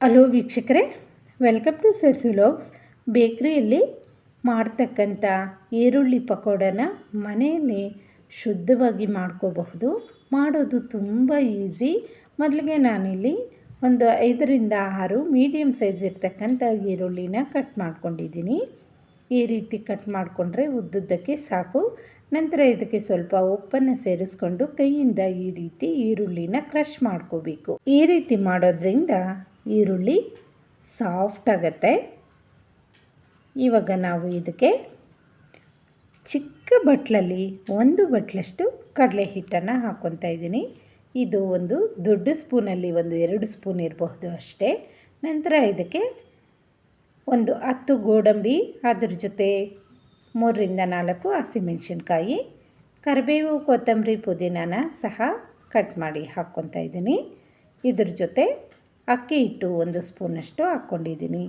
Hello ವೀಕ್ಷಕರೇ welcome to sir's vlogs ಬೇಕ್ರಿಯಲ್ಲಿ ಮಾಡ್ತಕ್ಕಂಥ ಈರುಳ್ಳಿ ಪಕೋಡನ ಮನೆಯಲ್ಲಿ ಶುದ್ಧವಾಗಿ ಮಾಡ್ಕೋಬಹುದು. ಮಾಡೋದು ತುಂಬ ಈಸಿ ಮೊದಲಿಗೆ ನಾನಿಲ್ಲಿ ಒಂದು ಐದರಿಂದ ಆರು ಮೀಡಿಯಮ್ ಸೈಜ್ ಇರ್ತಕ್ಕಂಥ ಈರುಳ್ಳಿನ ಕಟ್ ಮಾಡ್ಕೊಂಡಿದ್ದೀನಿ. ಈ ರೀತಿ ಕಟ್ ಮಾಡಿಕೊಂಡ್ರೆ ಉದ್ದುದ್ದಕ್ಕೆ ಸಾಕು. ನಂತರ ಇದಕ್ಕೆ ಸ್ವಲ್ಪ ಉಪ್ಪನ್ನು ಸೇರಿಸ್ಕೊಂಡು ಕೈಯಿಂದ ಈ ರೀತಿ ಈರುಳ್ಳಿನ ಕ್ರಷ್ ಮಾಡ್ಕೋಬೇಕು. ಈ ರೀತಿ ಮಾಡೋದ್ರಿಂದ ಈರುಳ್ಳಿ ಸಾಫ್ಟ್ ಆಗುತ್ತೆ. ಇವಾಗ ನಾವು ಇದಕ್ಕೆ ಚಿಕ್ಕ ಬಟ್ಲಲ್ಲಿ ಒಂದು ಬಟ್ಲಷ್ಟು ಕಡಲೆ ಹಿಟ್ಟನ್ನು ಹಾಕ್ಕೊತಾ ಇದ್ದೀನಿ. ಇದು ಒಂದು ದೊಡ್ಡ ಸ್ಪೂನಲ್ಲಿ ಒಂದು ಎರಡು ಸ್ಪೂನ್ ಇರಬಹುದು ಅಷ್ಟೇ. ನಂತರ ಇದಕ್ಕೆ ಒಂದು ಹತ್ತು ಗೋಡಂಬಿ, ಅದ್ರ ಜೊತೆ ಮೂರರಿಂದ ನಾಲ್ಕು ಹಸಿಮೆಣಸಿನ್ಕಾಯಿ, ಕರಿಬೇವು ಕೊತ್ತಂಬರಿ ಪುದೀನಾನ ಸಹ ಕಟ್ ಮಾಡಿ ಹಾಕ್ಕೊತಾ ಇದ್ದೀನಿ. ಇದ್ರ ಜೊತೆ ಅಕ್ಕಿ ಹಿಟ್ಟು ಒಂದು ಸ್ಪೂನಷ್ಟು ಹಾಕ್ಕೊಂಡಿದ್ದೀನಿ.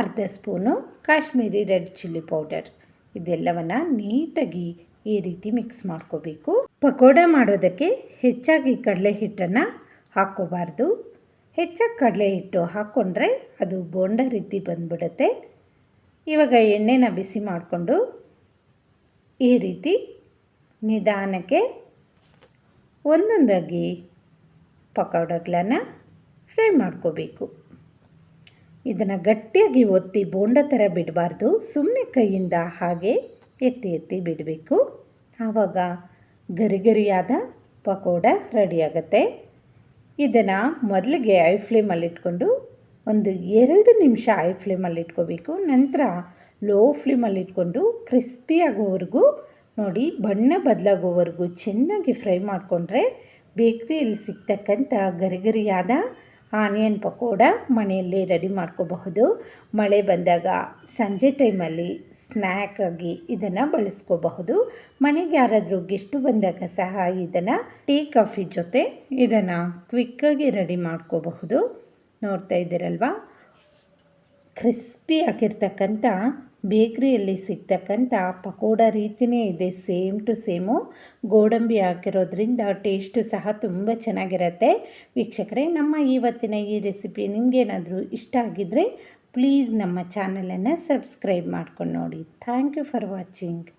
ಅರ್ಧ spoon Kashmiri red chilli powder. ಇದೆಲ್ಲವನ್ನು ನೀಟಾಗಿ ಈ ರೀತಿ ಮಿಕ್ಸ್ ಮಾಡ್ಕೋಬೇಕು. ಪಕೋಡ ಮಾಡೋದಕ್ಕೆ ಹೆಚ್ಚಾಗಿ ಕಡಲೆ ಹಿಟ್ಟನ್ನು ಹಾಕ್ಕೋಬಾರ್ದು. ಹೆಚ್ಚಾಗಿ ಕಡಲೆ ಹಿಟ್ಟು ಹಾಕ್ಕೊಂಡ್ರೆ ಅದು ಬೋಂಡ ರೀತಿ ಬಂದ್ಬಿಡುತ್ತೆ. ಇವಾಗ ಎಣ್ಣೆನ ಬಿಸಿ ಮಾಡಿಕೊಂಡು ಈ ರೀತಿ ನಿಧಾನಕ್ಕೆ ಒಂದೊಂದಾಗಿ ಪಕೋಡಗಳನ್ನು ಫ್ರೈ ಮಾಡ್ಕೋಬೇಕು. ಇದನ್ನು ಗಟ್ಟಿಯಾಗಿ ಒತ್ತಿ ಬೋಂಡ ಥರ ಬಿಡಬಾರ್ದು. ಸುಮ್ಮನೆ ಕೈಯಿಂದ ಹಾಗೆ ಎತ್ತಿ ಎತ್ತಿ ಬಿಡಬೇಕು. ಆವಾಗ ಗರಿಗರಿಯಾದ ಪಕೋಡ ರೆಡಿಯಾಗತ್ತೆ ಇದನ್ನು ಮೊದಲಿಗೆ ಐ ಫ್ಲೇಮಲ್ಲಿ ಇಟ್ಕೊಂಡು ಒಂದು ಎರಡು ನಿಮಿಷ ಐ ಫ್ಲೇಮಲ್ಲಿ ಇಟ್ಕೋಬೇಕು. ನಂತರ ಲೋ ಫ್ಲೇಮಲ್ಲಿಟ್ಕೊಂಡು ಕ್ರಿಸ್ಪಿ ಆಗೋವರೆಗೂ ನೋಡಿ, ಬಣ್ಣ ಬದಲಾಗೋವರೆಗೂ ಚೆನ್ನಾಗಿ ಫ್ರೈ ಮಾಡಿಕೊಂಡ್ರೆ ಬೇಕ್ರಿಯಲ್ಲಿ ಸಿಗ್ತಕ್ಕಂಥ ಗರಿಗರಿಯಾದ ಆನಿಯನ್ ಪಕೋಡ ಮನೆಯಲ್ಲಿ ರೆಡಿ ಮಾಡ್ಕೋಬಹುದು. ಮಳೆ ಬಂದಾಗ ಸಂಜೆ ಟೈಮಲ್ಲಿ ಸ್ನ್ಯಾಕಾಗಿ ಇದನ್ನು ಬಳಸ್ಕೋಬಹುದು. ಮನೆಗೆ ಯಾರಾದರೂ ಗೆಸ್ಟ್ ಬಂದಾಗ ಸಹ ಇದನ್ನು ಟೀ, ಕಾಫಿ ಜೊತೆ ಇದನ್ನು ಕ್ವಿಕ್ಕಾಗಿ ರೆಡಿ ಮಾಡ್ಕೋಬಹುದು. ನೋಡ್ತಾ ಇದ್ದೀರಲ್ವಾ? ಕ್ರಿಸ್ಪಿ ಆಗಿರ್ತಕ್ಕಂಥ ಬೇಕ್ರಿಯಲ್ಲಿ ಸಿಗ್ತಕ್ಕಂಥ ಪಕೋಡ ರೀತಿಯೇ ಇದೆ. Same to same. ಗೋಡಂಬಿ ಹಾಕಿರೋದ್ರಿಂದ ಟೇಸ್ಟು ಸಹ ತುಂಬ ಚೆನ್ನಾಗಿರುತ್ತೆ. ವೀಕ್ಷಕರೇ, ನಮ್ಮ ಇವತ್ತಿನ ಈ ರೆಸಿಪಿ ನಿಮಗೇನಾದರೂ ಇಷ್ಟ ಆಗಿದ್ದರೆ ಪ್ಲೀಸ್ ನಮ್ಮ ಚಾನಲನ್ನು ಸಬ್ಸ್ಕ್ರೈಬ್ ಮಾಡ್ಕೊಂಡು ನೋಡಿ. Thank you for watching.